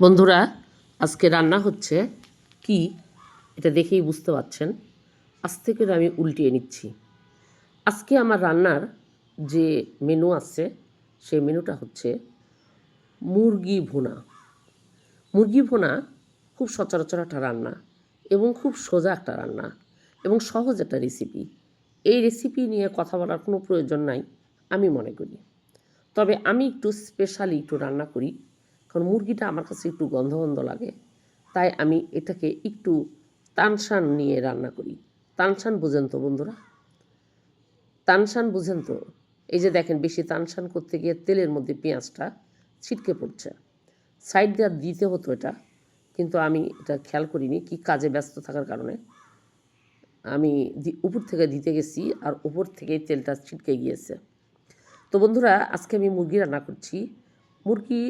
বন্ধুরা, আজকে রান্না হচ্ছে কি? এটা দেখেই বুঝতে পারছেন। আজ থেকে আমি উল্টিয়ে নিচ্ছি। আজকে আমার রান্নার যে মেনু আছে সেই মেনুটা হচ্ছে মুরগি ভুনা। মুরগি ভুনা খুব সচরাচর একটা রান্না এবং খুব সোজা একটা রান্না এবং সহজ একটা রেসিপি এই রেসিপি নিয়ে কথা বলার কোনো প্রয়োজন নাই, আমি মনে করি। তবে আমি একটু স্পেশালি একটু রান্না করি। কারণ মুরগিটা আমার কাছে একটু গন্ধ গন্ধ লাগে। তাই আমি এটাকে একটু তানসান নিয়ে রান্না করি। তানসান বুঝেন তো বন্ধুরা? তানসান বুঝেন তো? এই যে দেখেন, বেশি তানসান করতে গিয়ে তেলের মধ্যে পেঁয়াজটা ছিটকে পড়ছে। সাইড দেওয়া দিতে হতো এটা, কিন্তু আমি এটা খেয়াল করিনি কি কাজে ব্যস্ত থাকার কারণে। আমি উপর থেকে দিতে গেছি আর উপর থেকেই তেলটা ছিটকে গিয়েছে। তো বন্ধুরা, আজকে আমি মুরগি রান্না করছি। মুরগি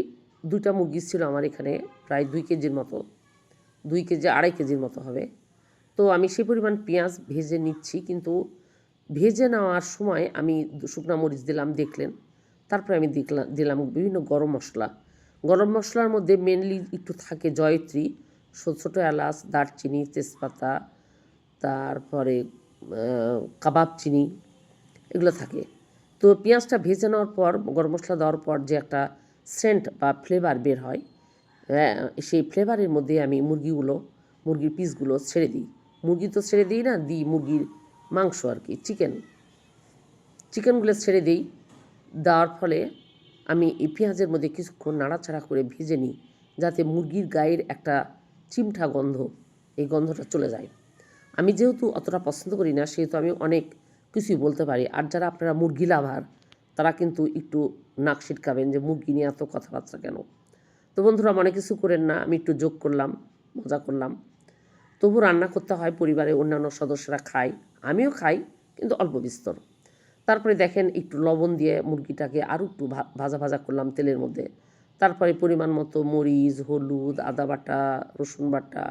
দুইটা মুরগি ছিল আমার এখানে, প্রায় দুই কেজির মতো। দুই কেজি, আড়াই কেজির মতো হবে। তো আমি সেই পরিমাণ পেঁয়াজ ভেজে নিচ্ছি, কিন্তু ভেজে নেওয়ার সময় আমি শুকনো মরিচ দিলাম, দেখলেন। তারপরে আমি দেখলাম দিলাম বিভিন্ন গরম মশলা। গরম মশলার মধ্যে মেনলি একটু থাকে জয়ত্রী ছোটো ছোটো এলাচ, দারচিনি, তেজপাতা, তারপরে কাবাব চিনি, এগুলো থাকে। তো পেঁয়াজটা ভেজে নেওয়ার পর, গরম মশলা দেওয়ার পর যে একটা সেন্ট বা ফ্লেভার বের হয় হ্যাঁ, সেই ফ্লেভারের মধ্যে আমি মুরগিগুলো মুরগির পিসগুলো ছেড়ে দিই। মুরগি তো ছেড়ে দিই না দিই মুরগির মাংস আর কি চিকেন চিকেনগুলো ছেড়ে দিই দেওয়ার ফলে আমি এই পেঁয়াজের মধ্যে কিছুক্ষণ নাড়াচাড়া করে ভেজে নিই যাতে মুরগির গায়ের একটা চিমঠা গন্ধ এই গন্ধটা চলে যায়। আমি যেহেতু অতটা পছন্দ করি না সেহেতু আমি অনেক কিছুই বলতে পারি। আর যারা আপনারা মুরগি লাভার তারা কিন্তু একটু নাক সিটকাবেন যে মুরগি নিয়ে এত কথাবার্তা কেন? তো বন্ধুরা মনে কিছু করেন না, আমি একটু যোগ করলাম, মজা করলাম। তবু রান্না করতে হয়, পরিবারের অন্যান্য সদস্যরা খায়, আমিও খাই, কিন্তু অল্প বিস্তর। তারপরে দেখেন একটু লবণ দিয়ে মুরগিটাকে আরও একটু ভাজা ভাজা করলাম তেলের মধ্যে। তারপরে পরিমাণ মতো মরিচ, হলুদ, আদা বাটা, রসুন বাটা,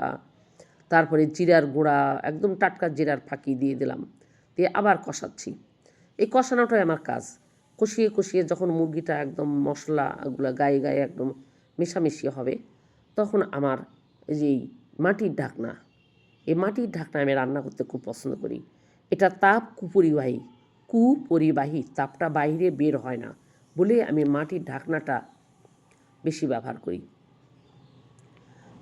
তারপরে জিরার গুঁড়া, একদম টাটকা জিরার ফাঁকি দিয়ে দিলাম, দিয়ে আবার কষাচ্ছি। এই কষানোটাই আমার কাজ। কষিয়ে কষিয়ে যখন মুরগিটা একদম মশলাগুলো গায়ে গায়ে একদম মেশামেশি হবে, তখন আমার এই যে মাটির ঢাকনা, এই মাটির ঢাকনা আমি রান্না করতে খুব পছন্দ করি। এটা তাপ কুপরিবাহী কুপরিবাহী, তাপটা বাইরে বের হয় না বলে আমি মাটির ঢাকনাটা বেশি ব্যবহার করি।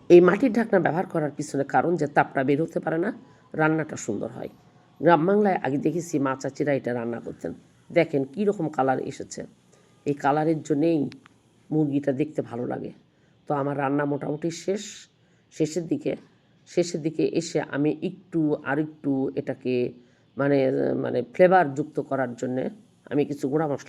এই মাটির ঢাকনা ব্যবহার করার পিছনে কারণ যে তাপটা বের হতে পারে না, রান্নাটা সুন্দর হয়। গ্রাম বাংলায় আগে দেখেছি মা চাচিরা এটা রান্না করতেন। দেখেন কী রকম কালার এসেছে। এই কালারের জন্যেই মুরগিটা দেখতে ভালো লাগে। তো আমার রান্না মোটামুটি শেষ। শেষের দিকে শেষের দিকে এসে আমি একটু আর একটু এটাকে মানে মানে ফ্লেভার যুক্ত করার জন্যে আমি কিছু গুঁড়া মশলা